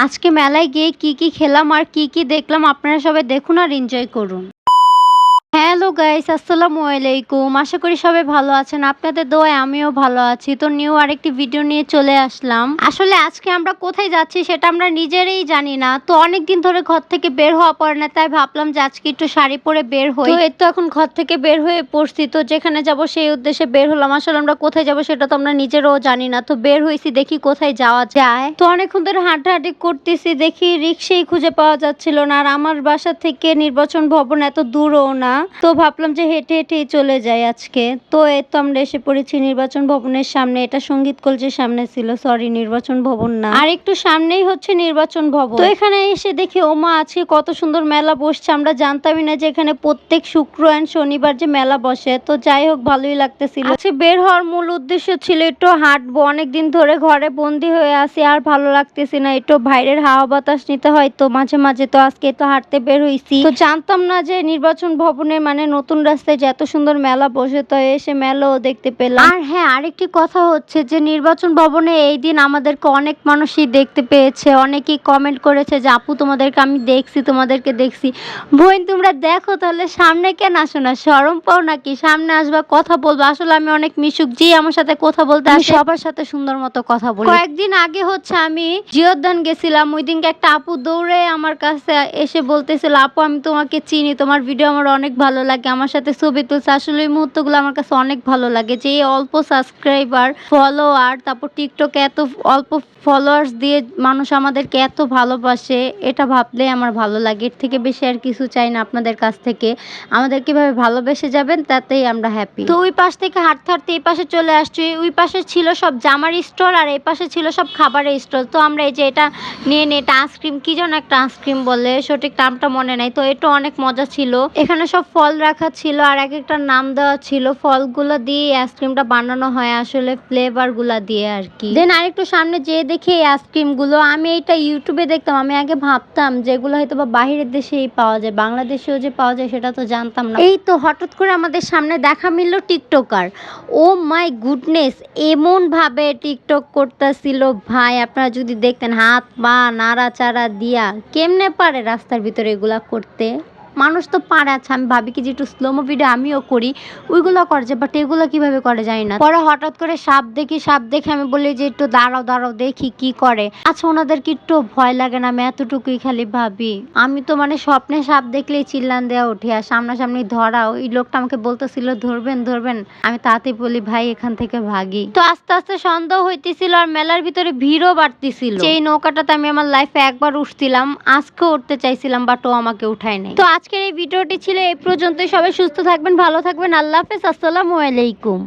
আজকে মেলায় গিয়ে কি কি খেলাম আর কি কি দেখলাম আপনারা সবাই দেখুন আর এনজয় করুন। হ্যালো গাইস আসসালামু আলাইকুম। আশা করি সবাই ভালো আছেন। আপনাদের দোয়ায় আমিও ভালো আছি। তো নিউ আরেকটি ভিডিও নিয়ে চলে আসলাম। আসলে আজকে আমরা কোথায় যাচ্ছি সেটা আমরা নিজেরাই জানি না। তো অনেক দিন ধরে ঘর থেকে বের হওয়া পড়ে না, তাই ভাবলাম যে আজকে একটু শাড়ি পরে বের হই। তো তো এখন ঘর থেকে বের হয়ে পড়ছি। তো যেখানে যাব সেই উদ্দেশ্যে বের হলাম। আসলে আমরা কোথায় যাব সেটা তো আমরা নিজেরাও জানি না। তো বের হয়েছি, দেখি কোথায় যাওয়া যায়। তো অনেকক্ষণ ধরে হাঁটাহাঁটি করতেছি, দেখি রিক্সাই খুঁজে পাওয়া যাচ্ছিল না। আর আমার বাসা থেকে নির্বাচন ভবন এত দূরও না। তো ভাবলাম যে হেঁটে হেঁটেই চলে যাই আজকে। তো এই তো আমরা এসে পড়েছি নির্বাচন ভবনের সামনে। এটা সংগীত কলেজের সামনে ছিল সরি নির্বাচন ভবন না। আর একটু সামনেই হচ্ছে নির্বাচন ভবন। তো এখানে এসে দেখি ওমা আজকে কত সুন্দর মেলা বসছে। আমরা জানতামই না যে এখানে প্রত্যেক শুক্র অ্যান্ড শনিবার যে মেলা বসে। তো যাই হোক, ভালোই লাগতেছিল। আজকে বের হওয়ার মূল উদ্দেশ্য ছিল একটু হাঁটবো। অনেকদিন ধরে ঘরে বন্দি হয়ে আছি, আর ভালো লাগতেছে না। একটু বাইরের হাওয়া বাতাস নিতে হয় তো মাঝে মাঝে। তো আজকে তো হাঁটতে বের হইছি। তো জানতাম না যে নির্বাচন ভবনে মানে নতুন রাস্তায় যে এত সুন্দর মেলা বসে তো এসে মেলাও দেখতে পেলাম। আর হ্যাঁ আরেকটি কথা হচ্ছে যে নির্বাচন ভবনে এই দিন আমাদেরকে অনেক মানুষই দেখতে পেয়েছে অনেকেই কমেন্ট করেছে যে আপু তোমাদেরকে আমি দেখছি তোমাদেরকে দেখছি। বোন তোমরা দেখো তাহলে সামনে কেন আসো না? সরম পাও নাকি? সামনে আসবা কথা বলব। আসলে আমি অনেক মিশুক জি আমার সাথে কথা বলতে আমি সবার সাথে সুন্দর মতো কথা বলি। কয়েকদিন আগে হচ্ছে আমি জিওদান গেছিলাম ওই দিনকে একটা আপু দৌড়ে আমার কাছে এসে বলতেছিল আপু আমি তোমাকে চিনি তোমার ভিডিও আমার অনেক ভালো লাগে আমার সাথে ছবি তুলছে। আসলে এই মুহূর্তগুলো আমার কাছে অনেক ভালো লাগে যে অল্প সাবস্ক্রাইবার ফলোয়ার তারপর টিকটকে এত অল্প ফলোয়ার্স দিয়ে মানুষ আমাদেরকে এত ভালোবাসে, এটা ভাবলে আমার ভালো লাগে। এর থেকে বেশি আর কিছু চাই না আপনাদের কাছ থেকে। আমাদের কীভাবে ভালোবেসে যাবেন তাতেই আমরা হ্যাপি তো ওই পাশ থেকে হাঁটতে হাঁটতে এই পাশে চলে আসছি। ওই পাশে ছিল সব জামার স্টল আর এই পাশে ছিল সব খাবারের স্টল তো আমরা এই যে এটা নিয়ে নিয়ে এটা আইসক্রিম কি যেন একটা আইসক্রিম বলে, সঠিক নামটা মনে নাই। তো এটা অনেক মজা ছিল। এখানে সব ফল রাখা ছিল আর এক একটা নাম দেওয়া ছিল ফলগুলো দিয়ে এই আইসক্রিমটা বানানো হয় আসলে ফ্লেভারগুলা দিয়ে আর কি। দেন আরেকটু সামনে যেয়ে দেখি এই আইসক্রিমগুলো আমি এটা ইউটিউবে দেখতাম আমি আগে ভাবতাম যেগুলো হয়তো বা বাহিরের দেশেই পাওয়া যায় বাংলাদেশেও যে পাওয়া যায় সেটা তো জানতাম না। এই তো হঠাৎ করে আমাদের সামনে দেখা মিলল টিকটকার। ও মাই গুডনেস এমন ভাবে টিকটক করতেছিল ভাই আপনারা যদি দেখতেন হাত পা নাড়াচাড়া দিয়া কেমনে পারে রাস্তার ভিতরে এগুলা করতে? মানুষ তো পারে আচ্ছা আমি ভাবি কি যে একটু স্লোমো ভিডিও আমিও করি, ওইগুলো করে যে বাট এগুলো কীভাবে করে জানি না। পরে হঠাৎ করে সাপ দেখি, সাপ দেখে আমি বলি যে, একটু দাঁড়াও দাঁড়াও, দেখি কি করে। আচ্ছা ওনাদের কি একটু ভয় লাগে না, আমি এতটুকুই খালি ভাবি। আমি তো মানে স্বপ্নে সাপ দেখলেই চিল্লান দেওয়া উঠি, আর সামনাসামনি ধরা ওই লোকটা আমাকে বলতেছিল, ধরবেন ধরবেন। আমি তাতে বলি, ভাই, এখান থেকে ভাগি। তো আস্তে আস্তে সন্দেহ হইতেছিল, আর মেলার ভিতরে ভিড়ও বাড়তেছিল। এই নৌকাটাতে আমি আমার লাইফে একবার উঠছিলাম। আজকে উঠতে চাইছিলাম বাট ও আমাকে উঠায় নাই। তো আজকের এই ভিডিওটি ছিল এই পর্যন্তই। সবাই সুস্থ থাকবেন, ভালো থাকবেন। আল্লাহ হাফেজ। আসসালামু আলাইকুম।